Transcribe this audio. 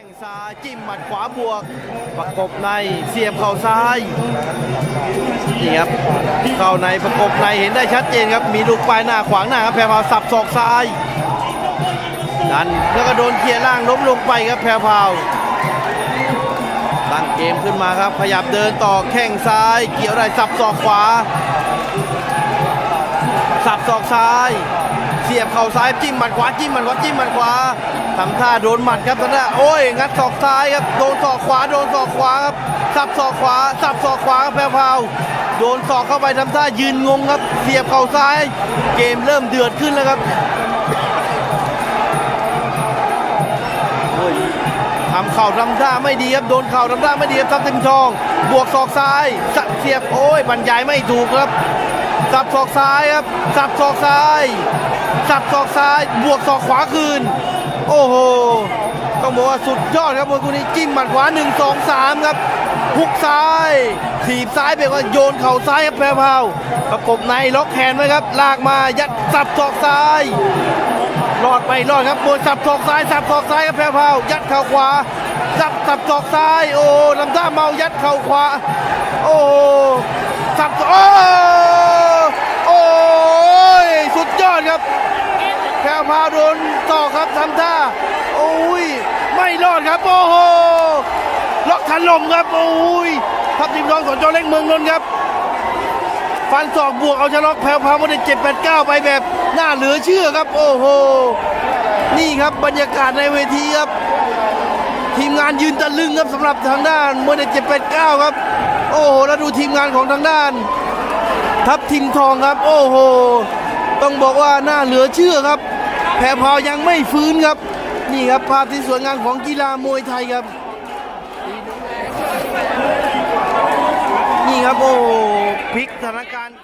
ข้งซ้ายจิ้มหมัดขวาบวก ประกบในเสียบเข่าซ้ายนี่ครับเข้าในประกบในเห็นได้ชัดเจนครับมีลูกปลายหน้าขวางหน้าครับแพรพาวสับศอกซ้ายดันแล้วก็โดนเคลียร์ล่างล้มลงไปครับแพรพาวตั้งเกมขึ้นมาครับขยับเดินต่อแข้งซ้าย เกี่ยวได้สับศอกขวา สับศอกซ้าย เสียบเข่าซ้ายจิ้มหมัดขวาจิ้มหมัดขวาจิ้มหมัดขวาทำท่าโดนหมัดครับทางด้านโอ้ยงัดศอกซ้ายครับโดนศอกขวาโดนศอกขวาครับสับศอกขวาสับศอกขวาครับแพรพราวโดนศอกเข้าไปทำท่ายืนงงครับ เสียบเข่าซ้าย เกมเริ่มเดือดขึ้นแล้วครับโอ้ยทำเข่าทำท่าไม่ดีครับโดนเข่าทำท่าไม่ดีครับทับทิมทอง บวกศอกซ้ายสับเสียบโอ้ยบรรยายไม่ถูกครับ สับศอกซ้ายครับ สับศอกซ้าย สับศอกซ้าย บวกศอกขวาคืน โอ้โห ต้องบอกว่าสุดยอดครับมวยคู่นี้จิ้มหมัดขวา 1 2 3 ครับหุกซ้ายถีบซ้ายไปว่าโยนเข่าซ้ายครับแพรวพาวประกบในล็อกแขนไว้ครับ ลากมายัดสับศอกซ้ายรอดไปรอดครับมวยสับศอกซ้ายสับศอกซ้ายครับแพรวพาวยัดเข่าขวาสับสับศอกซ้าย โอ้ลำท่าเมายัดเข่าขวา โอ้สับโอ้โอ้ยสุดยอดครับ แพรวพาโดนต่อครับทำท่าโอ้ยไม่รอดครับ โอ้โหล็อกทันลมครับ โอ้ยทัพทีมทองสอนจอเล็กเมืองนนท์ครับ ฟันศอกบวกเอาชะล็อกแพรวพาวมาได้เจ็ดแปดเก้าไปแบบหน่าเหลือเชื่อครับ โอ้โหนี่ครับบรรยากาศในเวทีครับ ทีมงานยืนตะลึงครับสำหรับทางด้านมวยเด็ดเจ็ดแปดเก้าครับ โอ้โหแล้วดูทีมงานของทางด้าน ทัพทิมทองครับ โอ้โหต้องบอกว่าน่าเหลือเชื่อครับ แพรพาวยังไม่ฟื้นครับ นี่ครับภาพที่สวยงามของกีฬามวยไทยครับ นี่ครับโอ้พลิกสถานการณ์